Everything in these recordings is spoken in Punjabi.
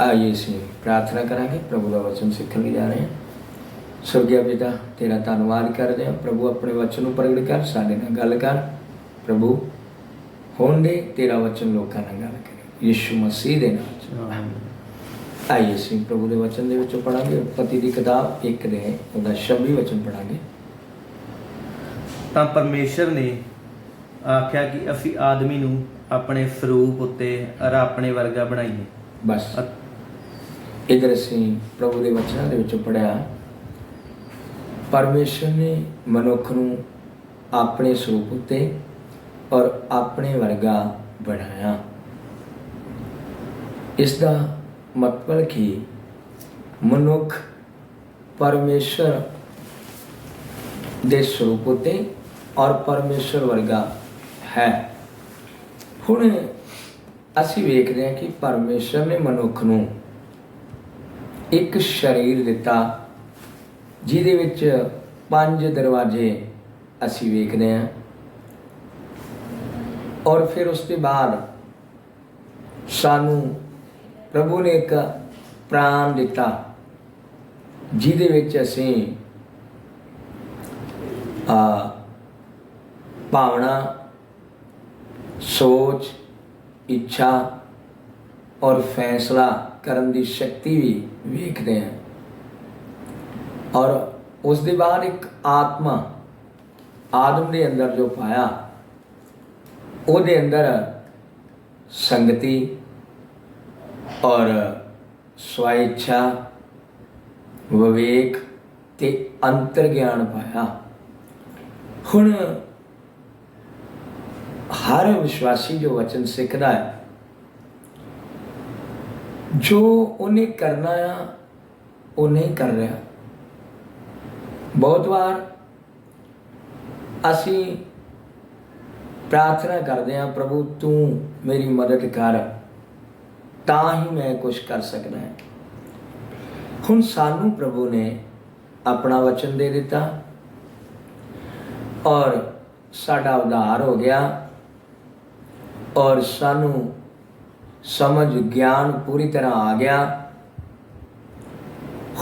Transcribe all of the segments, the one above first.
ਆਈਏ ਅਸੀਂ ਪ੍ਰਾਰਥਨਾ ਕਰਾਂਗੇ ਪ੍ਰਭੂ ਦਾ ਵਚਨ ਸਿੱਖਣ ਲਈ ਜਾ ਰਹੇ ਹਾਂ ਸਵਰਗੀ ਪਿਤਾ ਤੇਰਾ ਧੰਨਵਾਦ ਕਰਦੇ ਹਾਂ ਪ੍ਰਭੂ ਆਪਣੇ ਵਚਨ ਨੂੰ ਪ੍ਰਗਟ ਕਰ ਸਾਡੇ ਨਾਲ ਗੱਲ ਕਰ ਪ੍ਰਭੂ ਹੋਣ ਦੇ ਤੇਰਾ ਵਚਨ ਲੋਕਾਂ ਨਾਲ ਗੱਲ ਕਰੇ ਯਿਸੂ ਮਸੀਹ ਦੇ ਨਾਮ ਆਈਏ ਅਸੀਂ ਪ੍ਰਭੂ ਦੇ ਵਚਨ ਦੇ ਵਿੱਚੋਂ ਪੜਾਂਗੇ ਉਤਪਤੀ ਦੀ ਕਿਤਾਬ ਇੱਕ ਦੇ ਉਹਦਾ 26 ਵਚਨ ਪੜਾਂਗੇ ਤਾਂ ਪਰਮੇਸ਼ਰ ਨੇ ਆਖਿਆ ਕਿ ਅਸੀਂ ਆਦਮੀ ਨੂੰ ਆਪਣੇ ਸਰੂਪ ਉੱਤੇ ਅਰ ਆਪਣੇ ਵਰਗਾ ਬਣਾਈਏ ਬਸ ਇਧਰ ਅਸੀਂ ਪ੍ਰਭੂ ਦੇ ਵਚਨਾਂ ਦੇ ਵਿੱਚੋਂ ਪੜਿਆ ਪਰਮੇਸ਼ਰ ਨੇ ਮਨੁੱਖ ਨੂੰ ਆਪਣੇ ਸਰੂਪ ਉੱਤੇ ਔਰ ਆਪਣੇ ਵਰਗਾ ਬਣਾਇਆ। ਇਸ ਦਾ ਮਤਲਬ ਕਿ ਮਨੁੱਖ ਪਰਮੇਸ਼ਰ ਦੇ ਸਰੂਪ ਉੱਤੇ ਔਰ ਪਰਮੇਸ਼ਰ ਵਰਗਾ ਹੈ। ਹੁਣ ਅਸੀਂ ਵੇਖਦੇ ਹਾਂ ਕਿ ਪਰਮੇਸ਼ਰ ਨੇ ਮਨੁੱਖ ਨੂੰ ਇੱਕ ਸਰੀਰ ਦਿੱਤਾ, ਜਿਹਦੇ ਵਿੱਚ ਪੰਜ ਦਰਵਾਜ਼ੇ ਅਸੀਂ ਵੇਖਦੇ ਹਾਂ। ਔਰ ਫਿਰ ਉਸ ਤੋਂ ਬਾਅਦ ਸਾਨੂੰ ਪ੍ਰਭੂ ਨੇ ਇੱਕ ਪ੍ਰਾਣ ਦਿੱਤਾ, ਜਿਹਦੇ ਵਿੱਚ ਅਸੀਂ ਆ ਭਾਵਨਾ, ਸੋਚ, ਇੱਛਾ ਔਰ ਫੈਸਲਾ ਕਰਨ ਦੀ ਸ਼ਕਤੀ ਵੀ ਵੇਖਦੇ ਹਾਂ। ਔਰ ਉਸ ਦੇ ਬਾਅਦ ਇੱਕ ਆਤਮਾ ਆਦਮ ਦੇ ਅੰਦਰ ਜੋ ਪਾਇਆ, ਉਹਦੇ ਅੰਦਰ ਸੰਗਤੀ ਔਰ ਸਵੈਚਾ ਵਿਵੇਕ ਤੇ ਅੰਤਰ ਗਿਆਨ ਪਾਇਆ। ਹੁਣ ਹਰ ਵਿਸ਼ਵਾਸੀ ਜੋ ਵਚਨ ਸਿੱਖਦਾ ਹੈ ਜੋ ਉਹਨੇ ਕਰਨਾ ਆ, ਉਹ ਨਹੀਂ ਕਰ ਰਿਹਾ। ਬਹੁਤ ਵਾਰ ਅਸੀਂ ਪ੍ਰਾਰਥਨਾ ਕਰਦੇ ਹਾਂ, ਪ੍ਰਭੂ, ਤੂੰ ਮੇਰੀ ਮਦਦ ਕਰ। ਤਾਂ ਹੀ ਮੈਂ ਕੁਝ ਕਰ ਸਕਦਾ ਹਾਂ। ਹੁਣ ਸਾਨੂੰ ਪ੍ਰਭੂ ਨੇ ਆਪਣਾ ਵਚਨ ਦੇ ਦਿੱਤਾ ਔਰ ਸਾਡਾ ਉਧਾਰ ਹੋ ਗਿਆ ਔਰ ਸਾਨੂੰ ਸਮਝ, ਗਿਆਨ ਪੂਰੀ ਤਰ੍ਹਾਂ ਆ ਗਿਆ।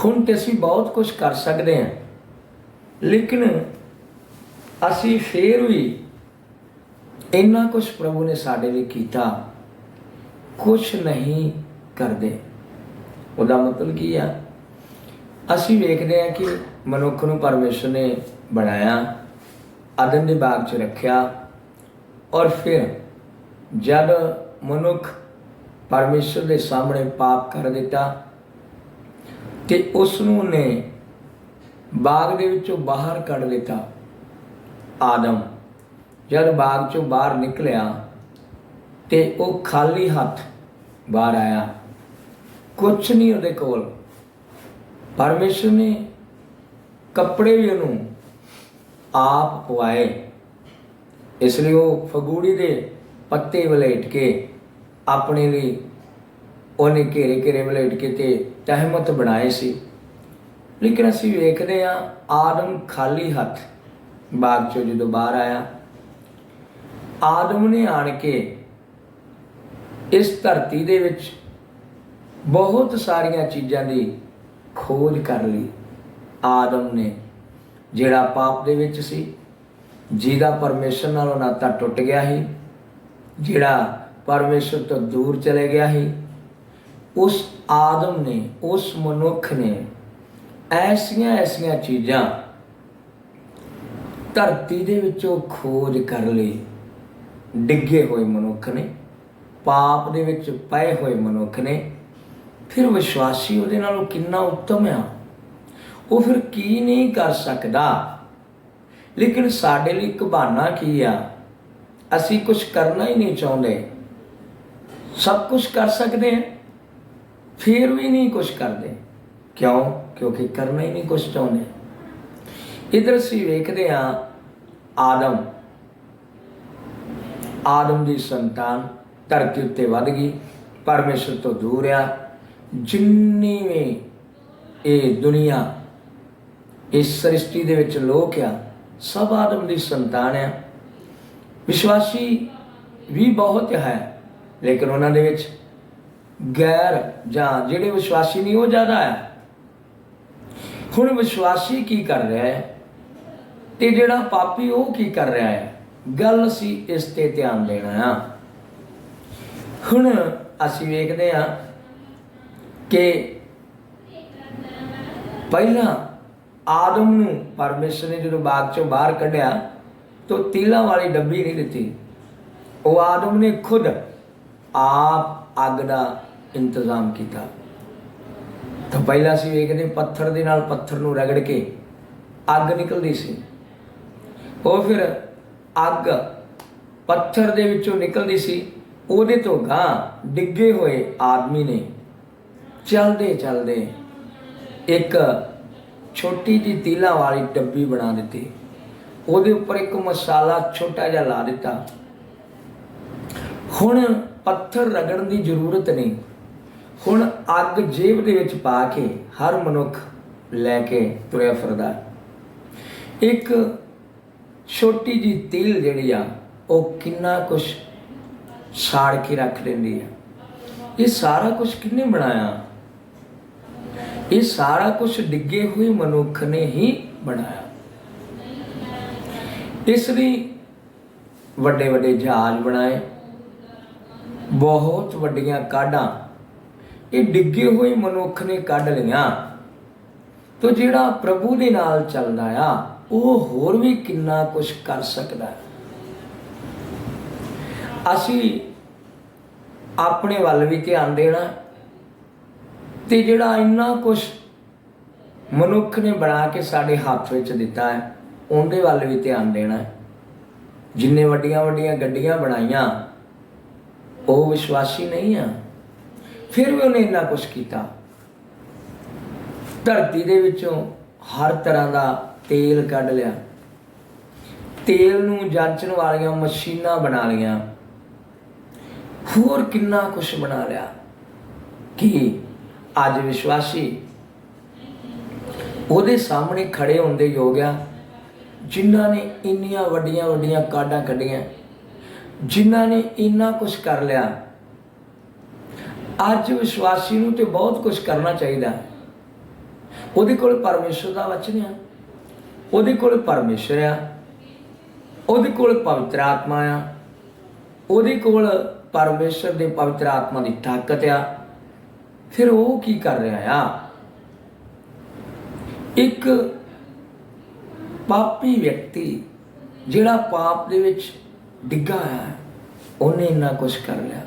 ਹੁਣ ਤੇ ਅਸੀਂ ਬਹੁਤ ਕੁਝ ਕਰ ਸਕਦੇ ਹਾਂ। ਲੇਕਿਨ ਅਸੀਂ ਫੇਰ ਵੀ ਇੰਨਾ ਕੁਝ ਪ੍ਰਭੂ ਨੇ ਸਾਡੇ ਲਈ ਕੀਤਾ ਕੁਝ ਨਹੀਂ ਕਰਦੇ। ਉਹਦਾ ਮਤਲਬ ਕੀ ਆ? ਅਸੀਂ ਵੇਖਦੇ ਹਾਂ ਕਿ ਮਨੁੱਖ ਨੂੰ ਪਰਮੇਸ਼ਰ ਨੇ ਬਣਾਇਆ, ਅਦਨ ਦੇ ਬਾਗ 'ਚ ਰੱਖਿਆ, ਔਰ ਫਿਰ ਜਦ ਮਨੁੱਖ ਪਰਮੇਸ਼ਰ ਦੇ ਸਾਹਮਣੇ ਪਾਪ ਕਰ ਦਿੱਤਾ ਤੇ ਉਸ ਨੂੰ ਨੇ ਬਾਗ ਦੇ ਵਿੱਚੋਂ ਬਾਹਰ ਕੱਢ ਦਿੱਤਾ ਆਦਮ। ਜਦ ਬਾਗ ਚੋਂ ਬਾਹਰ ਨਿਕਲਿਆ ਤੇ ਉਹ ਖਾਲੀ ਹੱਥ ਬਾਹਰ ਆਇਆ। ਕੁਝ ਨਹੀਂ ਉਹਦੇ ਕੋਲ। ਪਰਮੇਸ਼ਰ ਨੇ ਕੱਪੜੇ ਵੀ ਉਹਨੂੰ ਆਪ ਪਵਾਏ। ਇਸ ਲਈ ਉਹ ਫਗੂੜੀ ਦੇ ਪੱਤੇ ਵਲੇਟ ਕੇ ਆਪਣੇ ਲਈ ਉਹਨੇ ਘੇਰੇ ਘੇਰੇ ਵਲੇਟ ਕੇ ਤੇ ਤਹਿਮਤ ਬਣਾਏ ਸੀ। ਲੇਕਿਨ ਅਸੀਂ ਵੇਖਦੇ ਆ ਆਦਮ ਖਾਲੀ ਹੱਥ ਬਾਗ ਚੋਂ ਜਦੋਂ ਬਾਹਰ ਆਇਆ। ਆਦਮ ਨੇ ਆਣ ਕੇ ਇਸ ਧਰਤੀ ਦੇ ਵਿੱਚ ਬਹੁਤ ਸਾਰੀਆਂ ਚੀਜ਼ਾਂ ਦੀ ਖੋਜ ਕਰ ਲਈ। ਆਦਮ ਨੇ, ਜਿਹੜਾ ਪਾਪ ਦੇ ਵਿੱਚ ਸੀ, ਜਿਹਦਾ ਪਰਮੇਸ਼ਰ ਨਾਲੋਂ ਨਾਤਾ ਟੁੱਟ ਗਿਆ ਸੀ, ਜਿਹੜਾ ਪਰਮੇਸ਼ਰ ਤੋਂ ਦੂਰ ਚਲੇ ਗਿਆ ਸੀ। ਉਸ ਆਦਮ ਨੇ, ਉਸ ਮਨੁੱਖ ਨੇ ਐਸੀਆਂ ਐਸੀਆਂ ਚੀਜ਼ਾਂ ਧਰਤੀ ਦੇ ਵਿੱਚੋਂ ਖੋਜ ਕਰ ਲਈ। ਡਿੱਗੇ ਹੋਏ ਮਨੁੱਖ ਨੇ, ਪਾਪ ਦੇ ਵਿੱਚ ਪਏ ਹੋਏ ਮਨੁੱਖ ਨੇ। ਫਿਰ ਵਿਸ਼ਵਾਸੀ ਉਹਦੇ ਨਾਲੋਂ ਕਿੰਨਾ ਉੱਤਮ ਆ? ਉਹ ਫਿਰ ਕੀ ਨਹੀਂ ਕਰ ਸਕਦਾ? ਲੇਕਿਨ ਸਾਡੇ ਲਈ ਇੱਕ ਬਹਾਨਾ ਕੀ ਆ? ਅਸੀਂ ਕੁਝ ਕਰਨਾ ਹੀ ਨਹੀਂ ਚਾਹੁੰਦੇ। ਸਭ ਕੁਝ ਕਰ ਸਕਦੇ ਹਾਂ ਫਿਰ ਵੀ ਨਹੀਂ ਕੁਝ ਕਰਦੇ। ਕਿਉਂ? ਕਿਉਂਕਿ ਕਰਨਾ ਹੀ ਨਹੀਂ ਕੁਝ ਚਾਹੁੰਦੇ। ਇਧਰ ਅਸੀਂ ਵੇਖਦੇ ਹਾਂ ਆਦਮ। ਆਦਮ ਦੀ ਸੰਤਾਨ ਧਰਤੀ ਉੱਤੇ ਵੱਧ ਗਈ। ਪਰਮੇਸ਼ਰ ਤੋਂ ਦੂਰ ਆ। ਜਿੰਨੀ ਵੀ ਇਹ ਦੁਨੀਆ, ਇਸ ਸ੍ਰਿਸ਼ਟੀ ਦੇ ਵਿੱਚ ਲੋਕ ਆ, ਸਭ ਆਦਮ ਦੀ ਸੰਤਾਨ ਆ। ਵਿਸ਼ਵਾਸੀ ਵੀ ਬਹੁਤ ਹੈ। ਲੇਕਿਨ ਉਹਨਾਂ ਦੇ ਵਿੱਚ ਗੈਰ ਜਾਂ ਜਿਹੜੇ ਵਿਸ਼ਵਾਸੀ ਨਹੀਂ ਉਹ ਜ਼ਿਆਦਾ ਆ। ਹੁਣ ਵਿਸ਼ਵਾਸੀ ਕੀ ਕਰ ਰਿਹਾ ਹੈ ਤੇ ਜਿਹੜਾ ਪਾਪੀ ਉਹ ਕੀ ਕਰ ਰਿਹਾ ਹੈ? ਗੱਲ ਅਸੀਂ ਇਸ ਤੇ ਧਿਆਨ ਦੇਣਾ ਆ। ਹੁਣ ਅਸੀਂ ਵੇਖਦੇ ਆ ਕਿ ਪਹਿਲਾਂ ਆਦਮ ਨੂੰ ਪਰਮੇਸ਼ਰ ਨੇ ਜਦੋਂ ਬਾਗ ਚੋਂ ਬਾਹਰ ਕੱਢਿਆ ਤਾਂ ਤੀਲਾਂ ਵਾਲੀ ਡੱਬੀ ਨਹੀਂ ਦਿੱਤੀ। ਉਹ ਆਦਮ ਨੇ ਖੁਦ ਆਪ ਅੱਗ ਦਾ ਇੰਤਜ਼ਾਮ ਕੀਤਾ। ਤਾਂ ਪਹਿਲਾਂ ਅਸੀਂ ਵੇਖਦੇ ਪੱਥਰ ਦੇ ਨਾਲ ਪੱਥਰ ਨੂੰ ਰਗੜ ਕੇ ਅੱਗ ਨਿਕਲਦੀ ਸੀ। ਉਹ ਫਿਰ ਅੱਗ ਪੱਥਰ ਦੇ ਵਿੱਚੋਂ ਨਿਕਲਦੀ ਸੀ। ਉਹਦੇ ਤੋਂ ਗਾਂ ਡਿੱਗੇ ਹੋਏ ਆਦਮੀ ਨੇ ਚਲਦੇ ਚਲਦੇ ਇੱਕ ਛੋਟੀ ਜੀ ਤੀਲਾ ਵਾਲੀ ਡੱਬੀ ਬਣਾ ਦਿੱਤੀ। ਉਹਦੇ ਉੱਪਰ ਇੱਕ ਮਸਾਲਾ ਛੋਟਾ ਜਿਹਾ ਲਾ ਦਿੱਤਾ। ਹੁਣ ਪੱਥਰ ਰਗੜਨ ਦੀ ਜ਼ਰੂਰਤ ਨਹੀਂ। ਹੁਣ ਅੱਗ ਜੇਬ ਦੇ ਵਿੱਚ ਪਾ ਕੇ ਹਰ ਮਨੁੱਖ ਲੈ ਕੇ ਤੁਰਿਆ ਫਿਰਦਾ ਇੱਕ ਛੋਟੀ ਜੀ ਤੀਲ ਜਿਹੜੀ ਆ, ਉਹ ਕਿੰਨਾ ਕੁਛ ਸਾੜ ਕੇ ਰੱਖ ਲੈਂਦੀ ਆ। ਇਹ ਸਾਰਾ ਕੁਝ ਕਿੰਨੇ ਬਣਾਇਆ? ਇਹ ਸਾਰਾ ਕੁਝ ਡਿੱਗੇ ਹੋਏ ਮਨੁੱਖ ਨੇ ਹੀ ਬਣਾਇਆ। ਇਸ ਲਈ ਵੱਡੇ ਵੱਡੇ ਜਹਾਜ਼ ਬਣਾਏ ਬਹੁਤ ਵੱਡੀਆਂ ਕਾਢਾਂ। ਇਹ ਡਿੱਗੇ ਹੋਏ ਮਨੁੱਖ ਨੇ ਕੱਢ ਲਈਆਂ। ਤੋ ਜਿਹੜਾ ਪ੍ਰਭੂ ਦੇ ਨਾਲ ਚੱਲਦਾ ਆ, ਉਹ ਹੋਰ ਵੀ ਕਿੰਨਾ ਕੁਝ ਕਰ ਸਕਦਾ ਹੈ। ਅਸੀਂ ਆਪਣੇ ਵੱਲ ਵੀ ਧਿਆਨ ਦੇਣਾ ਤੇ ਜਿਹੜਾ ਇੰਨਾ ਕੁਝ ਮਨੁੱਖ ਨੇ ਬਣਾ ਕੇ ਸਾਡੇ ਹੱਥ ਵਿੱਚ ਦਿੱਤਾ ਹੈ, ਉਹਦੇ ਵੱਲ ਵੀ ਧਿਆਨ ਦੇਣਾ ਜਿੰਨੇ ਵੱਡੀਆਂ ਵੱਡੀਆਂ ਗੱਡੀਆਂ ਬਣਾਈਆਂ ਉਹ ਵਿਸ਼ਵਾਸੀ ਨਹੀਂ ਆ। ਫਿਰ ਵੀ ਉਹਨੇ ਇੰਨਾ ਕੁਝ ਕੀਤਾ। ਧਰਤੀ ਦੇ ਵਿੱਚੋਂ ਹਰ ਤਰ੍ਹਾਂ ਦਾ ਤੇਲ ਕੱਢ ਲਿਆ। ਤੇਲ ਨੂੰ ਜਾਂਚਣ ਵਾਲੀਆਂ ਮਸ਼ੀਨਾਂ ਬਣਾ ਲਈਆਂ। ਹੋਰ ਕਿੰਨਾ ਕੁਝ ਬਣਾ ਲਿਆ ਕਿ ਅੱਜ ਵਿਸ਼ਵਾਸੀ ਉਹਦੇ ਸਾਹਮਣੇ ਖੜੇ ਹੋਣ ਦੇ ਯੋਗ ਆ, ਜਿਨ੍ਹਾਂ ਨੇ ਇੰਨੀਆਂ ਵੱਡੀਆਂ ਵੱਡੀਆਂ ਕਾਢਾਂ ਕੱਢੀਆਂ। ਜਿਨ੍ਹਾਂ ਨੇ ਇੰਨਾ ਕੁਝ ਕਰ ਲਿਆ। ਅੱਜ ਵਿਸ਼ਵਾਸੀ ਨੂੰ ਤੇ ਬਹੁਤ ਕੁਝ ਕਰਨਾ ਚਾਹੀਦਾ ਉਹਦੇ ਕੋਲ ਪਰਮੇਸ਼ਰ ਦਾ ਵਚਨ ਆ। ਉਹਦੇ ਕੋਲ ਪਰਮੇਸ਼ਰ ਆ। ਉਹਦੇ ਕੋਲ ਪਵਿੱਤਰ ਆਤਮਾ ਆ। ਉਹਦੇ ਕੋਲ ਪਰਮੇਸ਼ਰ ਦੇ ਪਵਿੱਤਰ ਆਤਮਾ ਦੀ ਤਾਕਤ ਆ। ਫਿਰ ਉਹ ਕੀ ਕਰ ਰਿਹਾ ਆ? ਇੱਕ ਪਾਪੀ ਵਿਅਕਤੀ ਜਿਹੜਾ ਪਾਪ ਦੇ ਵਿੱਚ ਡਿੱਗਾ ਹੋਇਆ ਉਹਨੇ ਇੰਨਾ ਕੁਝ ਕਰ ਲਿਆ।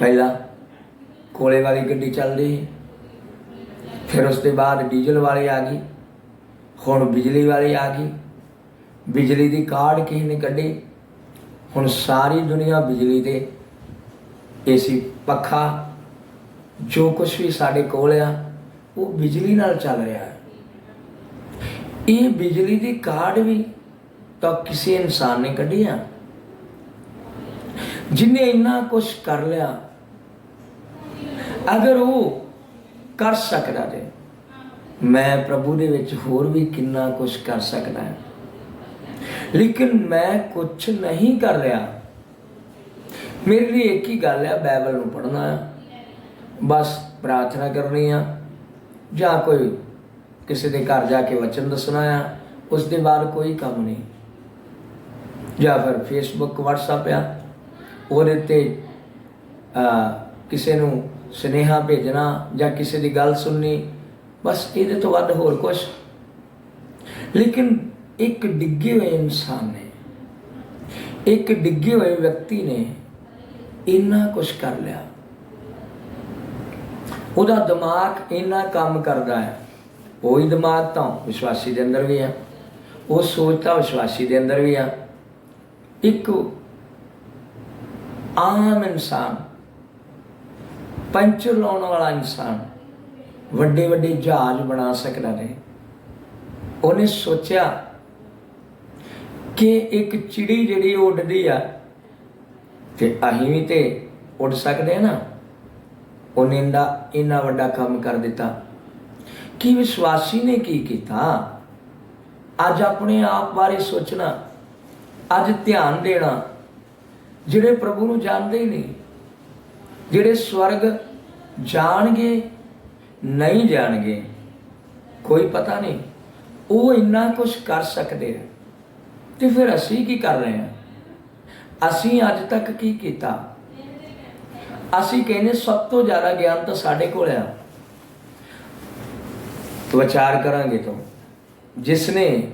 ਪਹਿਲਾਂ ਕੋਲੇ ਵਾਲੀ ਗੱਡੀ ਚੱਲਦੀ ਸੀ। ਫਿਰ ਉਸ ਦੇ ਬਾਅਦ ਡੀਜ਼ਲ ਵਾਲੀ ਆ ਗਈ। ਹੁਣ ਬਿਜਲੀ ਵਾਲੀ ਆ ਗਈ। ਬਿਜਲੀ ਦੀ ਕਾਢ ਕਿਸੇ ਨੇ ਕੱਢੀ। ਹੁਣ ਸਾਰੀ ਦੁਨੀਆ ਬਿਜਲੀ ਤੇ ਏਸੀ ਪੱਖਾ, ਜੋ ਕੁਝ ਵੀ ਸਾਡੇ ਕੋਲ ਆ, ਉਹ ਬਿਜਲੀ ਨਾਲ ਚੱਲ ਰਿਹਾ ਹੈ। ਇਹ ਬਿਜਲੀ ਦੀ ਕਾਢ ਵੀ ਤਾਂ ਕਿਸੇ ਇਨਸਾਨ ਨੇ ਕੱਢੀ ਆ। ਜਿਨੇ ਇੰਨਾ ਕੁਝ ਕਰ ਲਿਆ, ਅਗਰ ਉਹ ਕਰ ਸਕਦਾ ਤੇ ਮੈਂ ਪ੍ਰਭੂ ਦੇ ਵਿੱਚ ਹੋਰ ਵੀ ਕਿੰਨਾ ਕੁਝ ਕਰ ਸਕਦਾ ਹਾਂ। ਲੇਕਿਨ ਮੈਂ ਕੁਝ ਨਹੀਂ ਕਰ ਰਿਹਾ। ਮੇਰੇ ਲਈ ਇੱਕ ਹੀ ਗੱਲ ਹੈ ਬਾਈਬਲ ਨੂੰ ਪੜ੍ਹਨਾ ਆ। ਬਸ ਪ੍ਰਾਰਥਨਾ ਕਰਨੀ ਆ, ਜਾਂ ਕੋਈ ਕਿਸੇ ਦੇ ਘਰ ਜਾ ਕੇ ਵਚਨ ਦੱਸਣਾ ਆ, ਉਸ ਦੇ ਬਾਅਦ ਕੋਈ ਕੰਮ ਨਹੀਂ। ਜਾਂ ਫਿਰ ਫੇਸਬੁੱਕ WhatsApp ਆ। ਉਹਦੇ ਤੇ ਕਿਸੇ ਨੂੰ ਸੁਨੇਹਾ ਭੇਜਣਾ ਜਾਂ ਕਿਸੇ ਦੀ ਗੱਲ ਸੁਣਨੀ, ਬਸ ਇਹਦੇ ਤੋਂ ਵੱਧ ਹੋਰ ਕੁਝ ਲੇਕਿਨ ਇੱਕ ਡਿੱਗੇ ਹੋਏ ਇਨਸਾਨ ਨੇ, ਇੱਕ ਡਿੱਗੇ ਹੋਏ ਵਿਅਕਤੀ ਨੇ ਇੰਨਾ ਕੁਝ ਕਰ ਲਿਆ। ਉਹਦਾ ਦਿਮਾਗ ਇੰਨਾ ਕੰਮ ਕਰਦਾ ਹੈ। ਉਹੀ ਦਿਮਾਗ ਤਾਂ ਵਿਸ਼ਵਾਸੀ ਦੇ ਅੰਦਰ ਵੀ ਆ। ਉਹ ਸੋਚ ਤਾਂ ਵਿਸ਼ਵਾਸੀ ਦੇ ਅੰਦਰ ਵੀ ਆ। ਇੱਕ ਆਮ ਇਨਸਾਨ, ਪੰਚਰ ਲਾਉਣ ਵਾਲਾ ਇਨਸਾਨ ਵੱਡੇ ਵੱਡੇ ਜਹਾਜ਼ ਬਣਾ ਸਕਦਾ ਹੈ ਉਹਨੇ ਸੋਚਿਆ ਕਿ ਇੱਕ ਚਿੜੀ ਜਿਹੜੀ ਉੱਡਦੀ ਆ, ਤੇ ਅਸੀਂ ਵੀ ਤੇ ਉੱਡ ਸਕਦੇ ਆ ਨਾ। ਉਹਨੇ ਇੰਦਾ ਇੰਨਾ ਵੱਡਾ ਕੰਮ ਕਰ ਦਿੱਤਾ। ਕਿ ਵਿਸ਼ਵਾਸੀ ਨੇ ਕੀ ਕੀਤਾ? ਅੱਜ ਆਪਣੇ ਆਪ ਬਾਰੇ ਸੋਚਣਾ, ਅੱਜ ਧਿਆਨ ਦੇਣਾ ਜਿਹੜੇ ਪ੍ਰਭੂ ਨੂੰ ਜਾਣਦੇ ਹੀ ਨਹੀਂ, ਜਿਹੜੇ ਸਵਰਗ ਜਾਣਗੇ, ਨਹੀਂ ਜਾਣਗੇ, ਕੋਈ ਪਤਾ ਨਹੀਂ, ਉਹ ਇੰਨਾ ਕੁਝ ਕਰ ਸਕਦੇ ਆ। ਤੇ ਫਿਰ ਅਸੀਂ ਕੀ ਕਰ ਰਹੇ ਹਾਂ ਅਸੀਂ ਅੱਜ ਤੱਕ ਕੀ ਕੀਤਾ? ਅਸੀਂ ਕਹਿੰਦੇ ਸਭ ਤੋਂ ਜ਼ਿਆਦਾ ਗਿਆਨ ਤਾਂ ਸਾਡੇ ਕੋਲ ਆ। ਵਿਚਾਰ ਕਰਾਂਗੇ ਤੋਂ। ਜਿਸ ਨੇ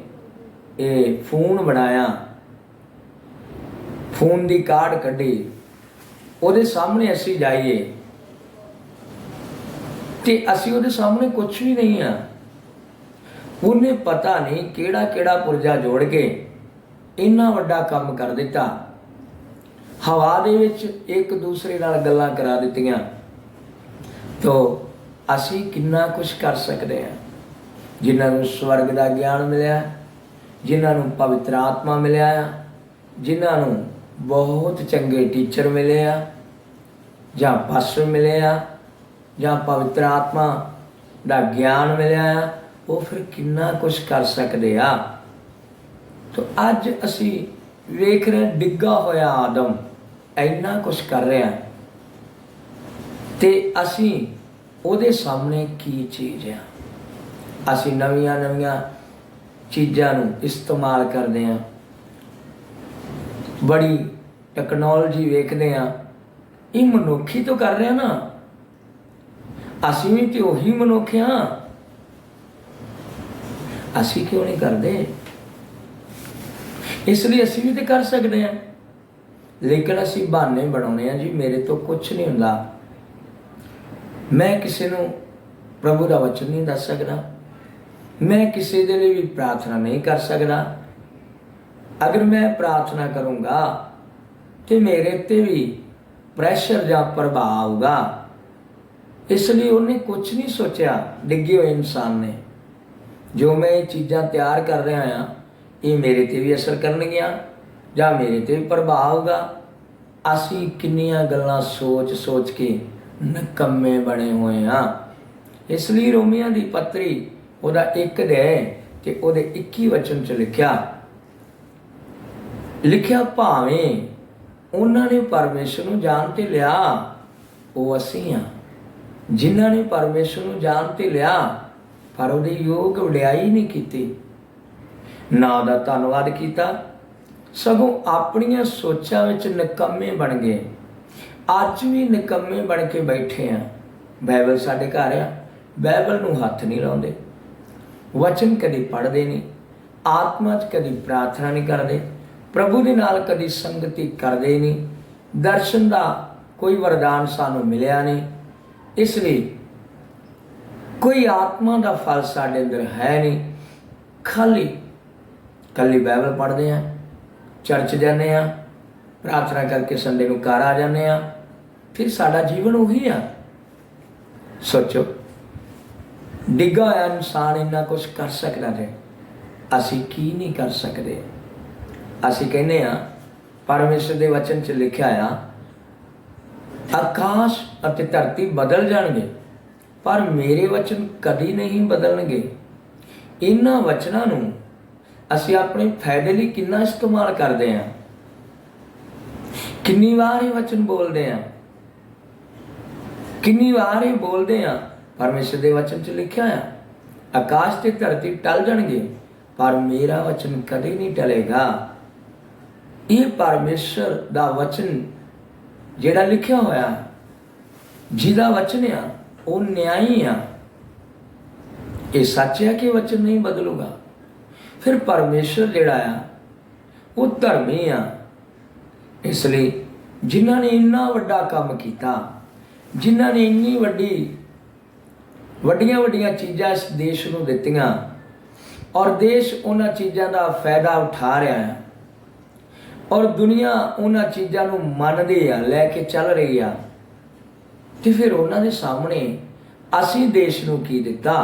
ਇਹ ਫੋਨ ਬਣਾਇਆ ਫੋਨ ਦੀ ਕਾਰਡ ਕੱਢੀ। ਉਹਦੇ ਸਾਹਮਣੇ ਅਸੀਂ ਜਾਈਏ। ਤੇ ਅਸੀਂ ਉਹਦੇ ਸਾਹਮਣੇ ਕੁਝ ਵੀ ਨਹੀਂ ਆ। ਉਹਨੇ ਪਤਾ ਨਹੀਂ ਕਿਹੜਾ ਕਿਹੜਾ ਪੁਰਜਾ ਜੋੜ ਕੇ ਇੰਨਾ ਵੱਡਾ ਕੰਮ ਕਰ ਦਿੱਤਾ। ਹਵਾ ਦੇ ਵਿੱਚ ਇੱਕ ਦੂਸਰੇ ਨਾਲ ਗੱਲਾਂ ਕਰਾ ਦਿੱਤੀਆਂ। ਤੋ ਅਸੀਂ ਕਿੰਨਾ ਕੁਝ ਕਰ ਸਕਦੇ ਹਾਂ। ਜਿਨ੍ਹਾਂ ਨੂੰ ਸਵਰਗ ਦਾ ਗਿਆਨ ਮਿਲਿਆ, ਜਿਨ੍ਹਾਂ ਨੂੰ ਪਵਿੱਤਰ ਆਤਮਾ ਮਿਲਿਆ ਆ ਜਿਨ੍ਹਾਂ ਨੂੰ ਬਹੁਤ ਚੰਗੇ ਟੀਚਰ ਮਿਲੇ ਆ, ਜਾਂ ਪਾਸਟਰ ਮਿਲੇ ਆ, ਜਾਂ ਪਵਿੱਤਰ ਆਤਮਾ ਦਾ ਗਿਆਨ ਮਿਲਿਆ ਆ, ਉਹ ਫਿਰ ਕਿੰਨਾ ਕੁਝ ਕਰ ਸਕਦੇ ਆ। ਤੋ ਅੱਜ ਅਸੀਂ ਵੇਖ ਰਹੇ ਡਿੱਗਾ ਹੋਇਆ ਆਦਮ ਇੰਨਾ ਕੁਝ ਕਰ ਰਿਹਾ ਤੇ ਅਸੀਂ ਉਹਦੇ ਸਾਹਮਣੇ ਕੀ ਚੀਜ਼ ਆ? ਅਸੀਂ ਨਵੀਆਂ ਨਵੀਆਂ ਚੀਜ਼ਾਂ ਨੂੰ ਇਸਤੇਮਾਲ ਕਰਦੇ ਆ ਬੜੀ ਟੈਕਨੋਲੋਜੀ ਵੇਖਦੇ ਆ ਇਹ ਮਨੁੱਖੀ ਤੋਂ ਕਰ ਰਿਹਾ ਨਾ। ਅਸੀਂ ਵੀ ਤੇ ਉਹੀ ਮਨੁੱਖ ਆ ਅਸੀਂ ਕਿਉਂ ਨਹੀਂ ਕਰਦੇ? ਇਸ ਲਈ ਅਸੀਂ ਵੀ ਤੇ ਕਰ ਸਕਦੇ ਆ ਲੇਕਿਨ ਅਸੀਂ ਬਹਾਨੇ ਬਣਾਉਨੇ ਆ ਜੀ, ਮੇਰੇ ਤੋਂ ਕੁਝ ਨਹੀਂ ਹੁੰਦਾ। ਮੈਂ ਕਿਸੇ ਨੂੰ ਪ੍ਰਭੂ ਦਾ ਵਚਨ ਨਹੀਂ ਦੱਸ ਸਕਦਾ। ਮੈਂ ਕਿਸੇ ਦੇ ਲਈ ਵੀ ਪ੍ਰਾਰਥਨਾ ਨਹੀਂ ਕਰ ਸਕਦਾ। ਅਗਰ ਮੈਂ ਪ੍ਰਾਰਥਨਾ ਕਰੂੰਗਾ ਤੇ ਮੇਰੇ ਤੇ ਵੀ ਪ੍ਰੈਸ਼ਰ ਜਾਂ ਪ੍ਰਭਾਵ ਆਊਗਾ। ਇਸ ਲਈ ਉਹਨੇ ਕੁਝ ਨਹੀਂ ਸੋਚਿਆ, ਡਿੱਗੇ ਹੋਏ ਇਨਸਾਨ ਨੇ। ਜੋ ਮੈਂ ਇਹ ਚੀਜ਼ਾਂ ਤਿਆਰ ਕਰ ਰਿਹਾ ਆ ਇਹ ਮੇਰੇ ਤੇ ਵੀ ਅਸਰ ਕਰਨਗੀਆਂ ਜਾਂ ਮੇਰੇ ਤੇ ਵੀ ਪ੍ਰਭਾਵ ਆਊਗਾ। ਅਸੀਂ ਕਿੰਨੀਆਂ ਗੱਲਾਂ ਸੋਚ ਸੋਚ ਕੇ ਨਕੰਮੇ ਬਣੇ ਹੋਏ ਆ ਇਸ ਲਈ ਰੋਮੀਆਂ ਦੀ ਪੱਤਰੀ ਉਹਦਾ ਇੱਕ ਦੇ ਤੇ ਉਹਦੇ 21 ਵਚਨ ਚ ਲਿਖਿਆ ਲਿਖਿਆ ਭਾਵੇਂ ਉਹਨਾਂ ਨੇ ਪਰਮੇਸ਼ਰ ਨੂੰ ਜਾਣ ਤੇ ਲਿਆ, ਉਹ ਅਸੀਂ ਆ ਜਿਨ੍ਹਾਂ ਨੇ ਪਰਮੇਸ਼ਰ ਨੂੰ ਜਾਣ ਤੇ ਲਿਆ, ਪਰ ਉਹਦੇ ਯੋਗ ਵਡਿਆਈ ਨਹੀਂ ਕੀਤੀ। ਨਾ ਦਾ ਧੰਨਵਾਦ ਕੀਤਾ, ਸਗੋਂ ਆਪਣੀਆਂ ਸੋਚਾਂ ਵਿੱਚ ਨਿਕੰਮੇ ਬਣ ਗਏ। ਅੱਜ ਵੀ ਨਿਕੰਮੇ ਬਣ ਕੇ ਬੈਠੇ ਆ ਬਾਈਬਲ ਸਾਡੇ ਘਰ ਆ, ਬਾਈਬਲ ਨੂੰ ਹੱਥ ਨਹੀਂ ਲਾਉਂਦੇ। ਵਚਨ ਕਦੀ ਪੜ੍ਹਦੇ ਨਹੀਂ, ਆਤਮਾ 'ਚ ਕਦੀ ਪ੍ਰਾਰਥਨਾ ਨਹੀਂ ਕਰਦੇ। ਪ੍ਰਭੂ ਦੇ ਨਾਲ ਕਦੀ ਸੰਗਤੀ ਕਰਦੇ ਨਹੀਂ। ਦਰਸ਼ਨ ਦਾ ਕੋਈ ਵਰਦਾਨ ਸਾਨੂੰ ਮਿਲਿਆ ਨਹੀਂ। ਇਸ ਲਈ ਕੋਈ ਆਤਮਾ ਦਾ ਫਲ ਸਾਡੇ ਅੰਦਰ ਹੈ ਨਹੀਂ। ਖਾਲੀ ਕੱਲੀ ਬਾਈਬਲ ਪੜ੍ਹਦੇ ਆ ਚਰਚ ਜਾਂਦੇ ਆ ਪ੍ਰਾਰਥਨਾ ਕਰਕੇ ਸੰਡੇ ਨੂੰ ਘਰ ਆ ਜਾਂਦੇ ਆ ਫਿਰ ਸਾਡਾ ਜੀਵਨ ਉਹੀ ਆ। ਸੋਚੋ, ਡਿੱਗਾ ਹੋਇਆ ਇਨਸਾਨ ਇੰਨਾ ਕੁਝ ਕਰ ਸਕਦਾ ਹੈ ਅਸੀਂ ਕੀ ਨਹੀਂ ਕਰ ਸਕਦੇ? ਅਸੀਂ ਕਹਿੰਦੇ ਆ ਪਰਮੇਸ਼ਰ ਦੇ ਵਚਨ 'ਚ ਲਿਖਿਆ ਆ, ਆਕਾਸ਼ ਅਤੇ ਧਰਤੀ ਬਦਲ ਜਾਣਗੇ, ਪਰ ਮੇਰੇ ਵਚਨ ਕਦੀ ਨਹੀਂ ਬਦਲਣਗੇ। ਇਹਨਾਂ ਵਚਨਾਂ ਨੂੰ ਅਸੀਂ ਆਪਣੇ ਫਾਇਦੇ ਲਈ ਕਿੰਨਾ ਇਸਤੇਮਾਲ ਕਰਦੇ ਆ ਕਿੰਨੀ ਵਾਰ ਇਹ ਵਚਨ ਬੋਲਦੇ ਆ ਕਿੰਨੀ ਵਾਰ ਇਹ ਬੋਲਦੇ ਆ ਪਰਮੇਸ਼ਰ ਦੇ ਵਚਨ 'ਚ ਲਿਖਿਆ ਆ, ਆਕਾਸ਼ ਤੇ ਧਰਤੀ ਟਲ ਜਾਣਗੇ, ਪਰ ਮੇਰਾ ਵਚਨ ਕਦੇ ਨਹੀਂ ਟਲੇਗਾ। ਇਹ ਪਰਮੇਸ਼ਰ ਦਾ ਵਚਨ ਜਿਹੜਾ ਲਿਖਿਆ ਹੋਇਆ ਜਿਹਦਾ ਵਚਨ ਆ, ਉਹ ਨਿਆਈ ਆ। ਇਹ ਸੱਚ ਹੈ ਕਿ ਵਚਨ ਨਹੀਂ ਬਦਲੂਗਾ? ਫਿਰ ਪਰਮੇਸ਼ਰ ਜਿਹੜਾ ਆ, ਉਹ ਧਰਮੀ ਆ। ਇਸ ਲਈ ਜਿਨ੍ਹਾਂ ਨੇ ਇੰਨਾ ਵੱਡਾ ਕੰਮ ਕੀਤਾ, ਜਿਨ੍ਹਾਂ ਨੇ ਇੰਨੀ ਵੱਡੀ, ਵੱਡੀਆਂ ਵੱਡੀਆਂ ਚੀਜ਼ਾਂ ਇਸ ਦੇਸ਼ ਨੂੰ ਦਿੱਤੀਆਂ, ਔਰ ਦੇਸ਼ ਉਹਨਾਂ ਚੀਜ਼ਾਂ ਦਾ ਫਾਇਦਾ ਉਠਾ ਰਿਹਾ ਹੈ ਔਰ ਦੁਨੀਆ ਉਹਨਾਂ ਚੀਜ਼ਾਂ ਨੂੰ ਮੰਨਦੀ ਆ, ਲੈ ਕੇ ਚੱਲ ਰਹੀ ਆ। ਤੇ ਫਿਰ ਉਹਨਾਂ ਦੇ ਸਾਹਮਣੇ ਅਸੀਂ ਦੇਸ਼ ਨੂੰ ਕੀ ਦਿੱਤਾ?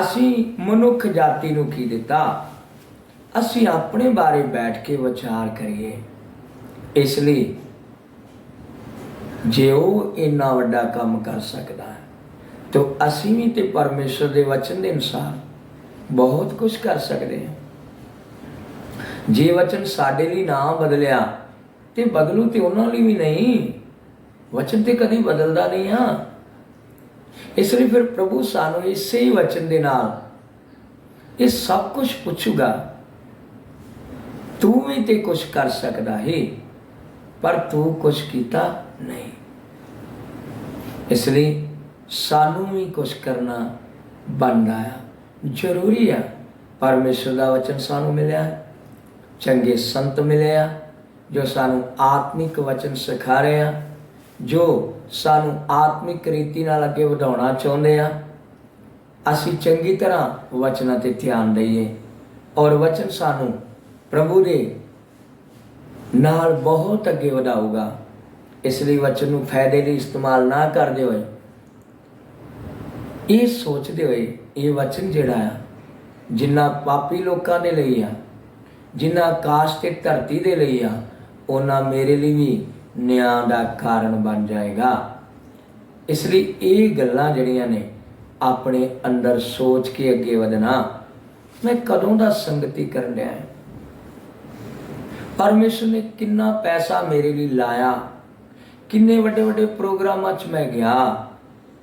ਅਸੀਂ ਮਨੁੱਖ ਜਾਤੀ ਨੂੰ ਕੀ ਦਿੱਤਾ? ਅਸੀਂ ਆਪਣੇ ਬਾਰੇ ਬੈਠ ਕੇ ਵਿਚਾਰ ਕਰੀਏ। ਇਸ ਲਈ ਜੇ ਉਹ ਇੰਨਾ ਵੱਡਾ ਕੰਮ ਕਰ ਸਕਦਾ ਹੈ, ਤਾਂ ਅਸੀਂ ਵੀ ਤੇ ਪਰਮੇਸ਼ਰ ਦੇ ਵਚਨ ਦੇ ਅਨੁਸਾਰ ਬਹੁਤ ਕੁਝ ਕਰ ਸਕਦੇ ਹਾਂ। ਜੇ ਵਚਨ ਸਾਡੇ ਲਈ ਨਾ ਬਦਲਿਆ, ਤੇ ਬਦਲੂ ਤੇ ਉਹਨਾਂ ਲਈ ਵੀ ਨਹੀਂ। ਵਚਨ ਤੇ ਕਦੀ ਬਦਲਦਾ ਨਹੀਂ ਆ। ਇਸ ਲਈ ਫਿਰ ਪ੍ਰਭੂ ਸਾਨੂੰ ਇਸੇ ਹੀ ਵਚਨ ਦੇ ਨਾਲ ਇਹ ਸਭ ਕੁਝ ਪੁੱਛੂਗਾ। ਤੂੰ ਵੀ ਤੇ ਕੁਝ ਕਰ ਸਕਦਾ ਹੈ, ਪਰ ਤੂੰ ਕੁਝ ਕੀਤਾ ਨਹੀਂ। ਇਸ ਲਈ ਸਾਨੂੰ ਵੀ ਕੁਝ ਕਰਨਾ ਬਣਦਾ ਆ। ਜ਼ਰੂਰੀ ਆ। ਪਰਮੇਸ਼ਰ ਦਾ ਵਚਨ ਸਾਨੂੰ ਮਿਲਿਆ। ਹੈ। ਚੰਗੇ ਸੰਤ ਮਿਲੇ ਆ ਜੋ ਸਾਨੂੰ ਆਤਮਿਕ ਵਚਨ ਸਿਖਾ ਰਹੇ ਆ, ਜੋ ਸਾਨੂੰ ਆਤਮਿਕ ਰੀਤੀ ਨਾਲ ਅੱਗੇ ਵਧਾਉਣਾ ਚਾਹੁੰਦੇ ਆ, ਅਸੀਂ ਚੰਗੀ ਤਰ੍ਹਾਂ ਵਚਨਾਂ ਤੇ ਧਿਆਨ ਦਈਏ ਔਰ ਵਚਨ ਸਾਨੂੰ ਪ੍ਰਭੂ ਦੇ ਨਾਲ ਬਹੁਤ ਅੱਗੇ ਵਧਾਊਗਾ। ਇਸ ਲਈ ਵਚਨ ਨੂੰ ਫਾਇਦੇ ਲਈ ਇਸਤੇਮਾਲ ਨਾ ਕਰਦੇ ਹੋਏ, ਇਹ ਸੋਚਦੇ ਹੋਏ ਇਹ ਵਚਨ ਜਿਹੜਾ ਆ, ਜਿੰਨਾ ਪਾਪੀ ਲੋਕਾਂ ਦੇ ਲਈ ਆ ਜਿੰਨਾ ਆਕਾਸ਼ ਤੇ ਧਰਤੀ ਦੇ ਲਈ ਆ, ਉਹਨਾਂ ਮੇਰੇ ਲਈ ਵੀ ਨਿਆਂ ਦਾ ਕਾਰਨ ਬਣ ਜਾਏਗਾ। ਇਸ ਲਈ ਇਹ ਗੱਲਾਂ ਜਿਹੜੀਆਂ ਨੇ, ਆਪਣੇ ਅੰਦਰ ਸੋਚ ਕੇ ਅੱਗੇ ਵਧਣਾ। ਮੈਂ ਕਦੋਂ ਦਾ ਸੰਗਤੀ ਕਰਨ ਡਿਆ ਹਾਂ? ਪਰਮੇਸ਼ਰ ਨੇ ਕਿੰਨਾ ਪੈਸਾ ਮੇਰੇ ਲਈ ਲਾਇਆ? ਕਿੰਨੇ ਵੱਡੇ ਵੱਡੇ ਪ੍ਰੋਗਰਾਮਾਂ 'ਚ ਮੈਂ ਗਿਆ?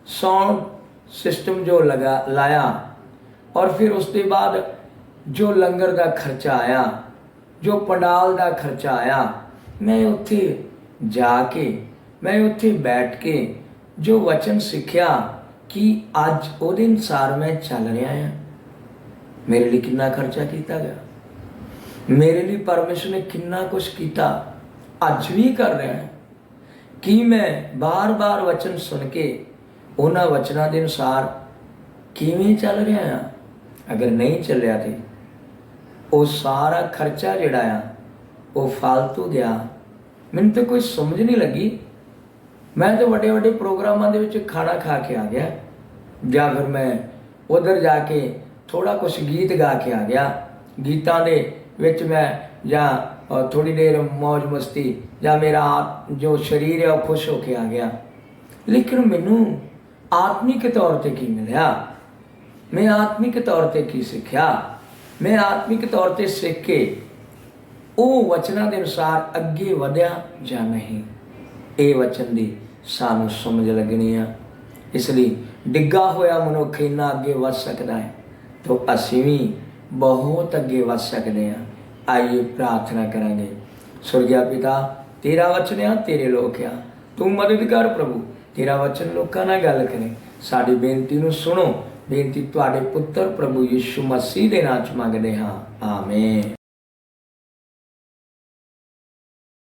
ਸਾਊਂਡ ਸਿਸਟਮ ਜੋ ਲਗਾ, ਲਾਇਆ। ਔਰ ਫਿਰ ਉਸ ਦੇ ਬਾਅਦ ਜੋ ਲੰਗਰ ਦਾ ਖਰਚਾ ਆਇਆ, ਜੋ ਪੰਡਾਲ ਦਾ ਖਰਚਾ ਆਇਆ, ਮੈਂ ਉੱਥੇ ਜਾ ਕੇ, ਮੈਂ ਉੱਥੇ ਬੈਠ ਕੇ ਜੋ ਵਚਨ ਸਿੱਖਿਆ ਕਿ ਅੱਜ ਉਹਦੇ ਅਨੁਸਾਰ ਮੈਂ ਚੱਲ ਰਿਹਾ ਹਾਂ। ਮੇਰੇ ਲਈ ਕਿੰਨਾ ਖਰਚਾ ਕੀਤਾ ਗਿਆ? ਮੇਰੇ ਲਈ ਪਰਮੇਸ਼ਰ ਨੇ ਕਿੰਨਾ ਕੁਝ ਕੀਤਾ? ਅੱਜ ਵੀ ਕਰ ਰਿਹਾ ਹੈ। ਕਿ ਮੈਂ ਬਾਰ-ਬਾਰ ਵਚਨ ਸੁਣ ਕੇ ਉਹਨਾਂ ਵਚਨਾਂ ਦੇ ਅਨੁਸਾਰ ਕਿਵੇਂ ਚੱਲ ਰਿਹਾ ਹਾਂ? ਅਗਰ ਨਹੀਂ ਚੱਲਿਆ ਤੇ ਉਹ ਸਾਰਾ ਖਰਚਾ ਜਿਹੜਾ ਆ, ਉਹ ਫालतू ਗਿਆ। ਮੈਨੂੰ ਤਾਂ ਕੋਈ ਸਮਝ ਨਹੀਂ ਲੱਗੀ। ਮੈਂ ਤਾਂ ਵੱਡੇ ਵੱਡੇ ਪ੍ਰੋਗਰਾਮਾਂ ਦੇ ਵਿੱਚ ਖਾਣਾ ਖਾ ਕੇ ਆ ਗਿਆ। ਜਾਂ ਫਿਰ ਮੈਂ ਉਧਰ ਜਾ ਕੇ ਥੋੜਾ ਕੁਝ ਗੀਤ ਗਾ ਕੇ ਆ ਗਿਆ। ਗੀਤਾਂ ਦੇ ਵਿੱਚ ਮੈਂ ਜਾਂ ਥੋੜੀ ਦੇਰ ਮौज ਮਸਤੀ ਜਾਂ ਮੇਰਾ ਜੋ ਸਰੀਰ ਹੈ ਉਹ ਖੁਸ਼ ਹੋ ਕੇ ਆ ਗਿਆ। ਲੇਕਿਨ ਮੈਨੂੰ ਆਤਮਿਕ ਤੌਰ ਤੇ ਕੀ ਮਿਲਿਆ? ਮੈਂ ਆਤਮਿਕ ਤੌਰ ਤੇ ਕੀ ਸਿੱਖਿਆ? ਮੈਂ ਆਤਮਿਕ ਤੌਰ ਤੇ ਸਿੱਖ ਕੇ ਉਹ ਵਚਨਾਂ ਦੇ ਅਨੁਸਾਰ ਅੱਗੇ ਵਧਿਆ ਜਾਂ ਨਹੀਂ? ਇਹ ਵਚਨ ਦੀ ਸਾਨੂੰ ਸਮਝ ਲੱਗਣੀ ਆ। ਇਸ ਲਈ ਡਿੱਗਾ ਹੋਇਆ ਮਨੁੱਖ ਇੰਨਾ ਅੱਗੇ ਵੱਧ ਸਕਦਾ ਹੈ ਤਾਂ ਅਸੀਂ ਵੀ ਬਹੁਤ ਅੱਗੇ ਵੱਧ ਸਕਦੇ ਹਾਂ। ਆਈਏ ਪ੍ਰਾਰਥਨਾ ਕਰਾਂਗੇ। ਸੁਰਗਿਆ ਪਿਤਾ, ਤੇਰਾ ਵਚਨ ਆ, ਤੇਰੇ ਲੋਕ ਆ। ਤੂੰ ਮਦਦ ਕਰ ਪ੍ਰਭੂ, ਤੇਰਾ ਵਚਨ ਲੋਕਾਂ ਨਾਲ ਗੱਲ ਕਰੇ। ਸਾਡੀ ਬੇਨਤੀ ਨੂੰ ਸੁਣੋ। ਬੇਨਤੀ ਤੁਹਾਡੇ ਪੁੱਤਰ ਪ੍ਰਭੂ ਯਿਸੂ ਮਸੀਹ ਦੇ ਨਾਮ ਚ ਮੰਗਦੇ ਹਾਂ। ਆਮੇਨ।